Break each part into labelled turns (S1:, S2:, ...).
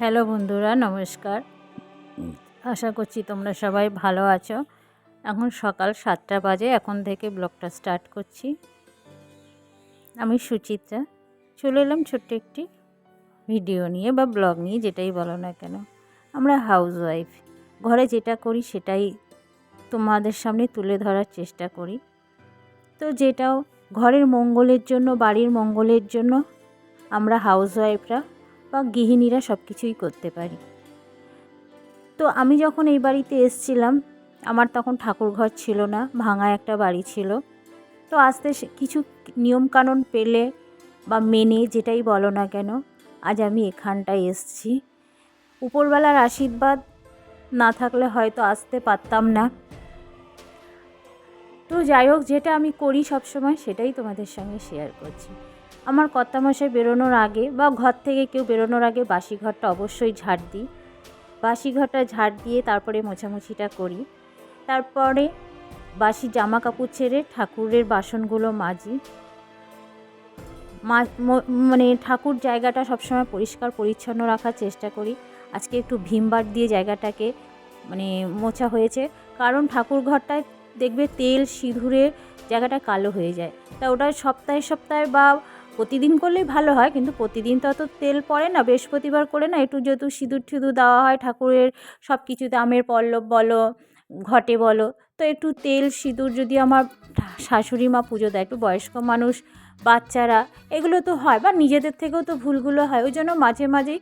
S1: Hello বন্ধুরা, নমস্কার। আশা করছি তোমরা সবাই ভালো আছো। এখন সকাল সাতটা বাজে, এখন থেকে ব্লগটা স্টার্ট করছি। আমি সুচিত্রা, চলে এলাম ছোট্ট একটি ভিডিও নিয়ে বা ব্লগ নিয়ে, যেটাই বলো না কেন। আমরা হাউস ওয়াইফ ঘরে যেটা করি সেটাই তোমাদের সামনে তুলে ধরার চেষ্টা করি। তো যেটাও ঘরের মঙ্গলের জন্য, বাড়ির মঙ্গলের জন্য আমরা হাউস ওয়াইফরা বা গৃহিণীরা সব কিছুই করতে পারি। তো আমি যখন এই বাড়িতে এসছিলাম, আমার তখন ঠাকুর ঘর ছিল না, ভাঙা একটা বাড়ি ছিল। তো আস্তে কিছু নিয়মকানুন পেলে বা মেনে যেটাই বলো না কেন, আজ আমি এখানটায় এসছি। উপরবেলার আশীর্বাদ না থাকলে হয়তো আসতে পারতাম না। তো যাই হোক, যেটা আমি করি সবসময় সেটাই তোমাদের সঙ্গে শেয়ার করছি। আমার কর্তামশাই বেরোনোর আগে বা ঘর থেকে কেউ বেরোনোর আগে বাসি ঘরটা অবশ্যই ঝাড় দিই। বাসি ঘরটা ঝাড় দিয়ে তারপরে মোছামুছিটা করি। তারপরে বাসি জামা কাপড় ছেড়ে ঠাকুরের বাসনগুলো মাজি। মানে ঠাকুর জায়গাটা সবসময় পরিষ্কার পরিচ্ছন্ন রাখার চেষ্টা করি। আজকে একটু ভীমবার দিয়ে জায়গাটাকে মানে মোছা হয়েছে। কারণ ঠাকুর ঘরটায় দেখবে তেল, সিঁদুরে জায়গাটা কালো হয়ে যায়। তা ওটা সপ্তাহে সপ্তাহে বা প্রতিদিন করলেই ভালো হয়, কিন্তু প্রতিদিন তো অত তেল পড়ে না, বৃহস্পতিবার করে না, একটু যেহেতু সিঁদুর টিঁদুর দেওয়া হয় ঠাকুরের সব কিছু দামের পল্লব বলো, ঘটে বলো, তো একটু তেল, সিঁদুর যদি আমার শাশুড়ি মা পুজো দেয়, একটু বয়স্ক মানুষ, বাচ্চারা, এগুলো তো হয়, বা নিজেদের থেকেও তো ভুলগুলো হয়, ওই জন্য মাঝে মাঝেই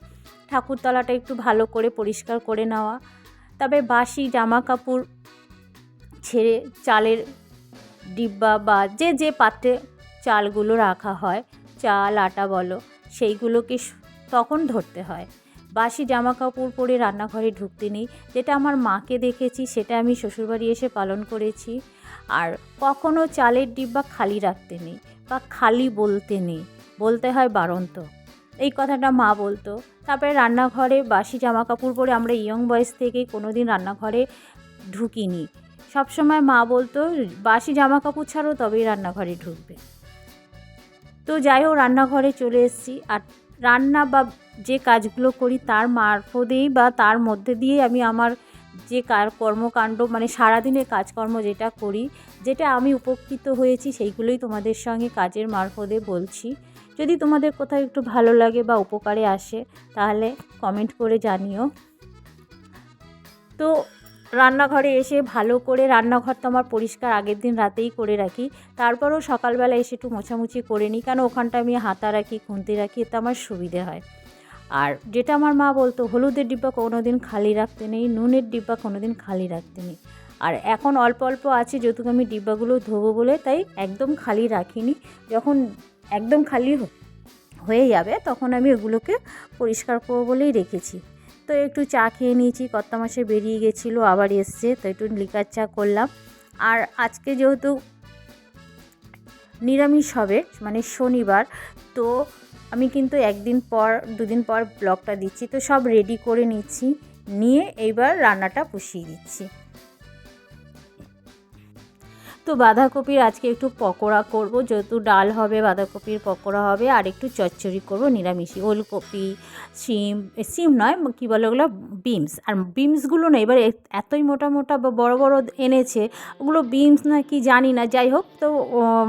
S1: ঠাকুরতলাটা একটু ভালো করে পরিষ্কার করে নেওয়া, তবে বাসি জামা কাপড় ছেড়ে চালের ডিব্বা বা যে যে পাত্রে চালগুলো রাখা হয় চাল, আটা বলো, সেইগুলোকে তখন ধরতে হয়। বাসি জামা কাপড় পরে রান্নাঘরে ঢুকতে নেই। যেটা আমার মাকে দেখেছি, সেটা আমি শ্বশুরবাড়ি এসে পালন করেছি। আর কখনো চালের ডিব্বা খালি রাখতে নেই বা খালি বলতে নেই। বলতে হয় বারন্ত। এই কথাটা মা বলতো। তারপরে রান্নাঘরে বাসি জামা কাপড় পরে আমরা ইয়ং বয়স থেকেই কোনো দিন রান্নাঘরে ঢুকিনি। সবসময় মা বলতো, বাসি জামা কাপড় ছাড়ো, তবেই রান্নাঘরে ঢুকবে। তো যাই হোক, রান্নাঘরে চলে এসেছি। আর রান্না বা যে কাজগুলো করি তার মারফতেই বা তার মধ্যে দিয়ে আমি আমার যে কার কর্মকাণ্ড মানে সারাদিনের কাজকর্ম যেটা করি, যেটা আমি উপকৃত হয়েছি, সেইগুলোই তোমাদের সঙ্গে কাজের মারফতে বলছি। যদি তোমাদের কোথাও একটু ভালো লাগে বা উপকারে আসে, তাহলে কমেন্ট করে জানিও। তো রান্নাঘরে এসে ভালো করে রান্নাঘর তো আমার পরিষ্কার আগের দিন রাতেই করে রাখি। তারপরেও সকালবেলা এসে একটু মোছামুছি করে নিই, কেন ওখানটা আমি হাতা রাখি, খুন্তি রাখি, এতে আমার সুবিধে হয়। আর যেটা আমার মা বলতো, হলুদের ডিব্বা কোনো দিন খালি রাখতে নেই, নুনের ডিব্বা কোনো দিন খালি রাখতে নেই। আর এখন অল্প অল্প আছে যেহেতু আমি ডিব্বাগুলো ধোবো বলে, তাই একদম খালি রাখিনি। যখন একদম খালি হয়ে যাবে, তখন আমি ওগুলোকে পরিষ্কার করব বলেই রেখেছি। তো একটু চা খেয়ে নিয়েছি কর্তা মাসে বেরিয়ে গেছিল, আবার এসছে, তো একটু লিকার চা করলাম। আর আজকে যেহেতু নিরামিষ হবে মানে শনিবার, তো আমি কিন্তু একদিন পর, দুদিন পর ব্লগটা দিচ্ছি, তো সব রেডি করে নিচ্ছি, নিয়ে এইবার রান্নাটা পুষিয়ে দিচ্ছি। তো বাঁধাকপির আজকে একটু পকোড়া করব। যেহেতু ডাল হবে, বাঁধাকপির পকোড়া হবে, আর একটু চচ্চড়ি করব নিরামিষি ওলকপি সিম সিম নয়, কী বলে ওগুলো? বিমস। আর বিমসগুলো না এবার এতই মোটা মোটা বা বড় বড় এনেছে, ওগুলো বিমস না কি জানি না। যাই হোক, তো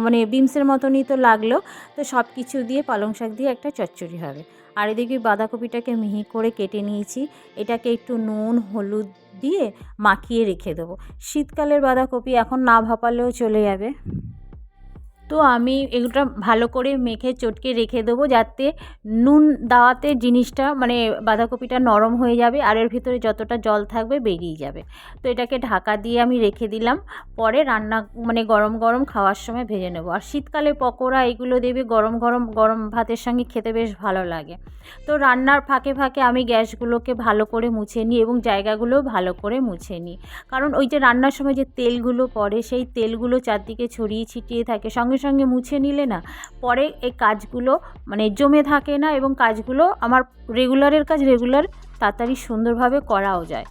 S1: মানে বিমসের মতনই তো লাগল। তো সব কিছু দিয়ে পালং শাক দিয়ে একটা চচ্চড়ি হবে। আর এদিকে বাঁধাকপিটাকে মিহি করে কেটে নিয়েছি। এটাকে একটু নুন, হলুদ দিয়ে মাখিয়ে রেখে দেবো। শীতকালের বাঁধাকপি এখন না ভাপালেও চলে যাবে। তো আমি এগুলোটা ভালো করে মেখে চটকে রেখে দেবো যাতে নুন দেওয়াতে জিনিসটা মানে বাঁধাকপিটা নরম হয়ে যাবে আর এর ভিতরে যতটা জল থাকবে বেরিয়ে যাবে। তো এটাকে ঢাকা দিয়ে আমি রেখে দিলাম। পরে রান্না মানে গরম গরম খাওয়ার সময় ভেজে নেব। আর শীতকালে পকোড়া এগুলো দেবে গরম গরম গরম ভাতের সঙ্গে খেতে বেশ ভালো লাগে। তো রান্নার ফাঁকে ফাঁকে আমি গ্যাসগুলোকে ভালো করে মুছে নিই এবং জায়গাগুলোও ভালো করে মুছে নিই। কারণ ওই যে রান্নার সময় যে তেলগুলো পড়ে সেই তেলগুলো চারদিকে ছড়িয়ে ছিটিয়ে থাকে সঙ্গে সঙ্গে সঙ্গে মুছে নিলে না, পরে এই কাজগুলো মানে জমে থাকে না এবং কাজগুলো আমার রেগুলারের কাজ রেগুলার তাড়াতাড়ি সুন্দরভাবে করাও যায়।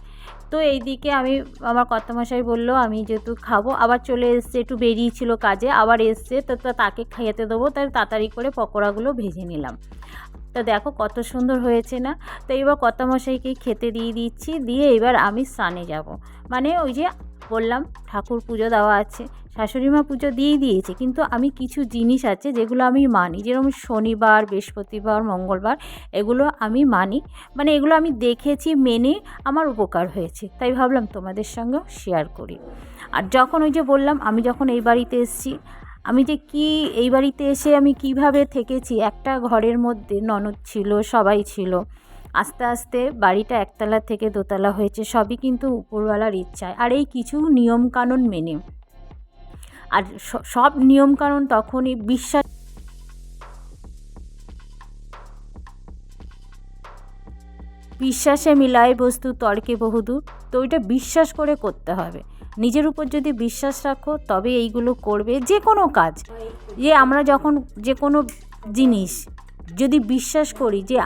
S1: তো এই দিকে আমি, আমার কর্তামশাই বলল, আমি যেহেতু খাব। আবার চলে এসছে, একটু বেরিয়েছিল কাজে, আবার এসছে, তো তাকে খাইতে দেবো, তাই তাড়াতাড়ি করে পকোড়াগুলো ভেজে নিলাম। তো দেখো কত সুন্দর হয়েছে না? তো এবার কর্তামশাইকে খেতে দিয়ে দিচ্ছি, দিয়ে এবার আমি স্নানে যাব। মানে ওই যে বললাম, ঠাকুর পুজো দেওয়া আছে। শাশুড়ি মা পুজো দিয়েই দিয়েছে, কিন্তু আমি কিছু জিনিস আছে যেগুলো আমি মানি। যেরকম শনিবার, বৃহস্পতিবার, মঙ্গলবার, এগুলো আমি মানি। মানে এগুলো আমি দেখেছি, মেনে আমার উপকার হয়েছে। তাই ভাবলাম তোমাদের সঙ্গেও শেয়ার করি। আর যখন ওই যে বললাম, আমি যখন এই বাড়িতে এসেছি, আমি যে কি এই বাড়িতে এসে আমি কীভাবে থেকেছি, একটা ঘরের মধ্যে ননদ ছিল, সবাই ছিল। আস্তে আস্তে বাড়িটা একতলা থেকে দোতলা হয়েছে, সবই কিন্তু উপরওয়ালার ইচ্ছায়। আর এই কিছু নিয়মকানুন মেনে আর সব নিয়মকানুন তখনই বিশ্বাস বিশ্বাসে মিলায় বস্তু, তর্কে বহুদূর। তো ওইটা বিশ্বাস করে করতে হবে। নিজের উপর যদি বিশ্বাস রাখো, তবে এইগুলো করবে যে কোনো কাজ। যে আমরা যখন যে কোনো জিনিস যদি বিশ্বাস করি যে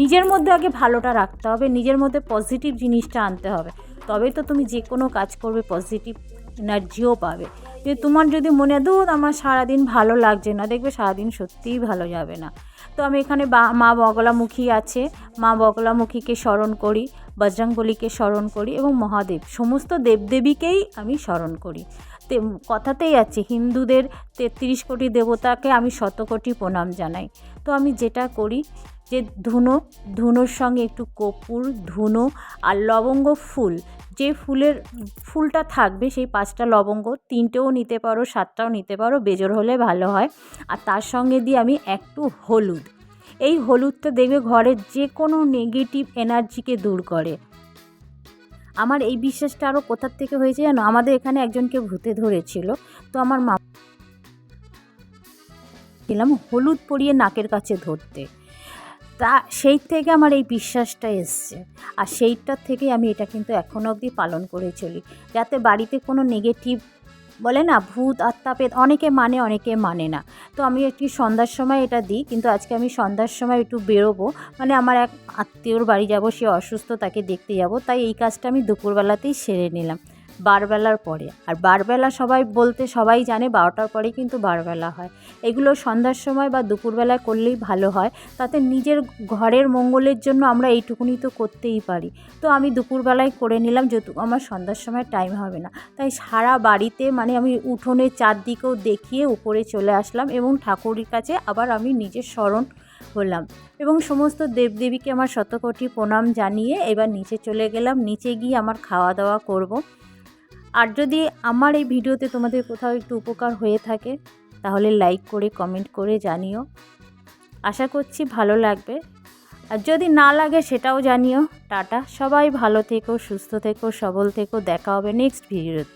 S1: নিজের মধ্যে আগে ভালোটা রাখতে হবে, নিজের মধ্যে পজিটিভ জিনিসটা আনতে হবে তবে তো তুমি যে কোনো কাজ করবে পজিটিভ এনার্জিও পাবে। যে তোমার যদি মনে দূর আমার সারাদিন ভালো লাগছে না। দেখবে সারাদিন সত্যিই ভালো যাবে না। তো আমি এখানে মা বগলামুখী আছে। মা বগলামুখীকে স্মরণ করি, বজরংবলীকে স্মরণ করি এবং মহাদেব, সমস্ত দেবদেবীকেই আমি স্মরণ করি। তে, কথাতেই আছে, হিন্দুদের তেত্রিশ কোটি দেবতাকে আমি শত কোটি প্রণাম জানাই। তো আমি যেটা করি যে ধুনো, ধুনোর সঙ্গে একটু কপুর, ধুনো আর লবঙ্গ ফুল যে ফুলের ফুলটা থাকবে সেই পাঁচটা লবঙ্গ তিনটেও নিতে পারো, সাতটাও নিতে পারো বেজোর হলে ভালো হয়। আর তার সঙ্গে দিয়ে আমি একটু হলুদ। এই হলুদটা দেখবে ঘরের যে কোনো নেগেটিভ এনার্জিকে দূর করে। আমার এই বিশ্বাসটা আরও কোথার থেকে হয়েছে জানো? আমাদের এখানে একজনকে ভূতে ধরেছিল, তো আমার মা গেলাম হলুদ পরিয়ে নাকের কাছে ধরতে। তা, সেই থেকে আমার এই বিশ্বাসটা এসছে। আর সেইটার থেকেই আমি এটা কিন্তু এখনও অবধি পালন করে চলি। যাতে বাড়িতে কোনো নেগেটিভ বলে না, ভূত আত্মা পেত অনেকে মানে অনেকে মানে না। তো আমি একটি সন্ধ্যার সময় এটা দিই, কিন্তু আজকে আমি সন্ধ্যার সময় একটু বেরোবো। মানে আমার এক আত্মীয়র বাড়ি যাব, সে অসুস্থ, তাকে দেখতে যাব। তাই এই কাজটা আমি দুপুরবেলাতেই সেরে নিলাম। বারবেলার পরে। আর বারবেলা সবাই বলতে সবাই জানে বারোটার পরেই কিন্তু বারবেলা হয়। এগুলো সন্ধ্যার সময় বা দুপুরবেলায় করলেই ভালো হয়। তাতে নিজের ঘরের মঙ্গলের জন্য আমরা এইটুকুনি তো করতেই পারি। তো আমি দুপুরবেলায় করে নিলাম যেহেতু আমার সন্ধ্যার সময় টাইম হবে না। তাই সারা বাড়িতে মানে আমি উঠোনের চারদিকেও দেখিয়ে উপরে চলে আসলাম এবং ঠাকুরের কাছে আবার আমি নিজের স্মরণ হলাম। এবং সমস্ত দেবদেবীকে আমার শতকোটি প্রণাম জানিয়ে এবার নিচে চলে গেলাম। নিচে গিয়ে আমার খাওয়া দাওয়া করব। আর যদি আমার এই ভিডিওতে তোমাদের কোথাও একটু উপকার হয়ে থাকে, তাহলে লাইক করে কমেন্ট করে জানিও। আশা করছি ভালো লাগবে। আর যদি না লাগে সেটাও জানিও। টাটা। সবাই ভালো থেকো, সুস্থ থেকো, সবল থেকো। দেখা হবে নেক্সট ভিডিওতে